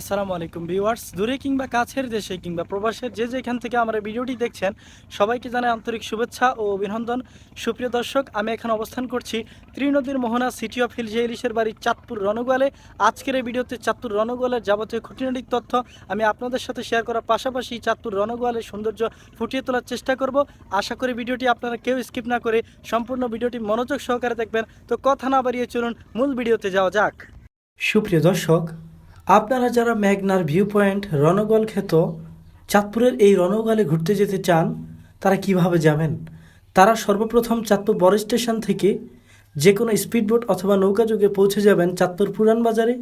আসসালামু আলাইকুম ভিউয়ার্স। দূরে কিংবা কাছের দেশে কিংবা প্রবাসের যে যেখান থেকে আমরা ভিডিওটি দেখছেন, সবাইকে জানাই আন্তরিক শুভেচ্ছা ও অভিনন্দন। সুপ্রিয় দর্শক, আমি এখানে অবস্থান করছি ত্রিনদীর মোহনা সিটি অফ হিল ইলিশের বাড়ি চাঁদপুর রণগোয়ালে। আজকের এই ভিডিওতে চাঁদপুর রণগোয়ালের যাবতীয় খুঁটিনাটি তথ্য আমি আপনাদের সাথে শেয়ার করার পাশাপাশি চাঁদপুর রণগোয়ালের সৌন্দর্য ফুটিয়ে তোলার চেষ্টা করব। আশা করি ভিডিওটি আপনারা কেউ স্কিপ না করে সম্পূর্ণ ভিডিওটি মনোযোগ সহকারে দেখবেন। তো কথা না বাড়িয়ে চলুন, মূল ভিডিওতে যাওয়া যাক। সুপ্রিয় দর্শক আপনারা যারা ম্যাগনার ভিউ পয়েন্ট রণগল খেত, চাঁদপুরের এই রণগলে ঘুরতে যেতে চান, তারা কীভাবে যাবেন? তারা সর্বপ্রথম চাঁদপুর বড় স্টেশন থেকে যে কোনো স্পিডবোট অথবা নৌকাযোগে পৌঁছে যাবেন চাঁদপুর পুরান বাজারে।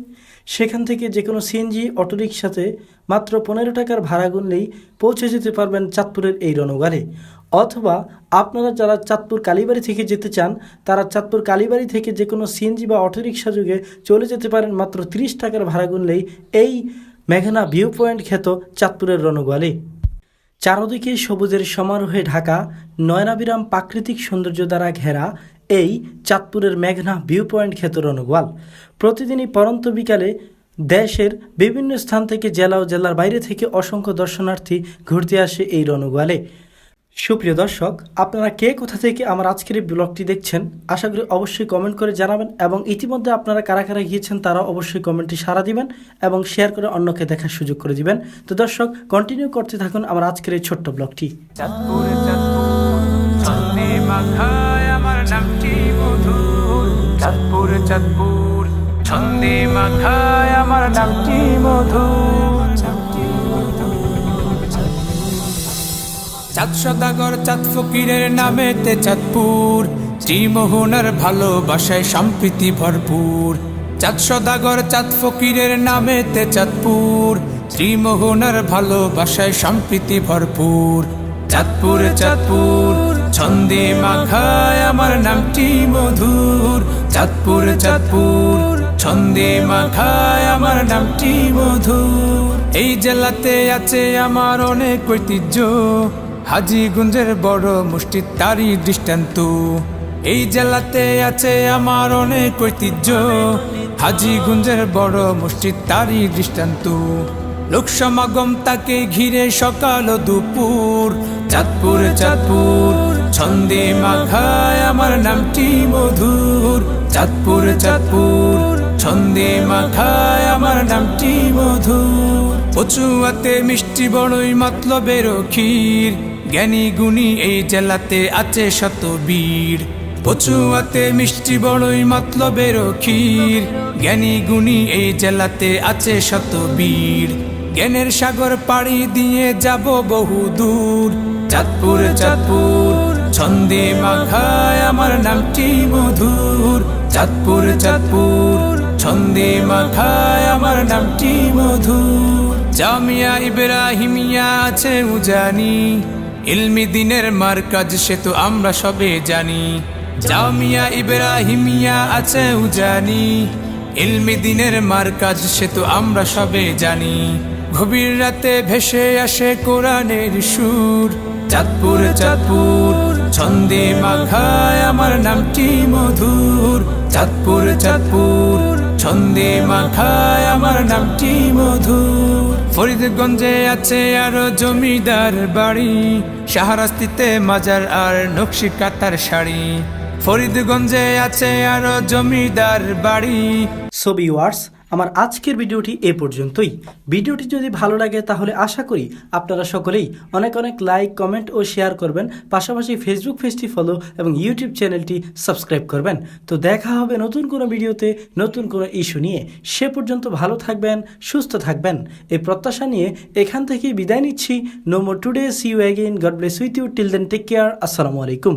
সেখান থেকে যে কোনো সিএনজি, অটোরিকশাতে মাত্র পনেরো টাকার ভাড়া গুনলেই পৌঁছে যেতে পারবেন চাঁদপুরের এই রণগারে অথবা আপনারা যারা চাঁদপুর কালীবাড়ি থেকে যেতে চান, তারা চাঁদপুর কালীবাড়ি থেকে যে কোনো সিএনজি বা অটোরিকশা যোগে চলে যেতে পারেন মাত্র তিরিশ টাকার ভাড়া গুনলেই এই মেঘনা ভিউ পয়েন্ট খ্যাত চাঁদপুরের রণগোয়ালে চারদিকে সবুজের সমারোহে ঢাকা, নয়নাবিরাম প্রাকৃতিক সৌন্দর্য দ্বারা ঘেরা এই চাঁদপুরের মেঘনা ভিউ পয়েন্ট খ্যাত রণগোয়াল প্রতিদিনই পরন্ত বিকালে দেশের বিভিন্ন স্থান থেকে জেলা ও জেলার বাইরে থেকে অসংখ্য দর্শনার্থী ঘুরতে আসে এই রণগোয়ালে সুপ্রিয় দর্শক আপনারা কে কোথা থেকে আমার আজকের এই ব্লগটি দেখছেন আশা করি অবশ্যই কমেন্ট করে জানাবেন এবং ইতিমধ্যে আপনারা কারা কারা গিয়েছেন তারা অবশ্যই কমেন্টটি সাড়া দিবেন এবং শেয়ার করে অন্যকে দেখার সুযোগ করে দিবেন তো দর্শক কন্টিনিউ করতে থাকুন আমার আজকের এই ছোট্ট ব্লগটি নামটি মধুর চাঁদপুর চাঁদপুর, ছন্দে আমার নামটি মধুর চাঁদ সদাগর ফকিরের নামেতে চাঁদপুর, শ্রীমোহনার ভালোবাসায় সম্প্রীতি ভরপুর। চাঁদ সদাগর, চাঁদ ফকিরের নামেতে চাঁদপুর, শ্রীমোহনার ভালোবাসায় সম্প্রীতি ভরপুর। চাঁদপুর চাঁদপুর ছন্দে মাখায় আমার নামটি মধুর, চাঁদপুর চাঁদপুর। ছন্দে মাখায় আমার নামটি মধুর। এই জেলাতে আছে আমার অনেক ঐতিহ্য, হাজিগঞ্জের বড় মুষ্টি তারই দৃষ্টান্ত। এই জেলাতে আছে আমার অনেক ঐতিহ্য, হাজিগঞ্জের বড় মুষ্টি তারই দৃষ্টান্ত। লোক সমাগম তাকে ঘিরে সকাল দুপুর। চাঁদপুর চাঁদপুর, ছন্দে মাখায় আমার নামটি মধুর। চাঁদপুর চাঁদপুর, ছন্দে মাখায় আমার নামটি মধুর। পচুয়াতে মিষ্টি বড়ই মতলবের ক্ষীর। জ্ঞানী গুণী এই জেলাতে আছে শত বীর। পচুয়াতে মিষ্টি বড়ই মতলবের ক্ষীর। জ্ঞানী গুণী এই জেলাতে আছে শত বীর জ্ঞানের সাগর পাড়ি দিয়ে যাব বহু দূর। চাঁদপুর চাঁদপুর, ছন্দে মাখায় আমার নামটি মধুর। চাঁদপুর চাঁদপুর, ছন্দে মাখায় আমার নামটি মধুর। জামিয়া ইব্রাহিমিয়া আছে উজানি। ইলমি দিনের মার্কাজ সে তো আমরা সবে জানি। জামিয়া ইব্রাহিমিয়া আছে উজানি। ইলমি দিনের মার্কাজ সে তো আমরা সবে জানি। গভীর রাতে ভেসে আসে কোরআনের সুর। চাঁদপুর চাঁদপুর, ছন্দে মাখায় আমার নামটি মধুর। চাঁদপুর চাঁদপুর, ছন্দে মাখায় আমার নামটি মধুর। ফরিদগঞ্জে আছে আরও জমিদার বাড়ি। শাহরাস্তিতে মাজার আর নকশি কাতার শাড়ি। ফরিদগঞ্জে আছে আরও জমিদার বাড়ি। সো ভিউয়ার্স আমার আজকের ভিডিওটি এ পর্যন্তই। ভিডিওটি যদি ভালো লাগে তাহলে আশা করি আপনারা সকলেই অনেক অনেক লাইক কমেন্ট ও শেয়ার করবেন। পাশাপাশি ফেসবুক পেজটি ফলো এবং ইউটিউব চ্যানেলটি সাবস্ক্রাইব করবেন। তো দেখা হবে নতুন কোনো ভিডিওতে, নতুন কোনো ইস্যু নিয়ে। সে পর্যন্ত ভালো থাকবেন, সুস্থ থাকবেন। এই প্রত্যাশা নিয়ে এখান থেকে বিদায় নিচ্ছি। No more today see you again God bless with you till then take care আসসালামু আলাইকুম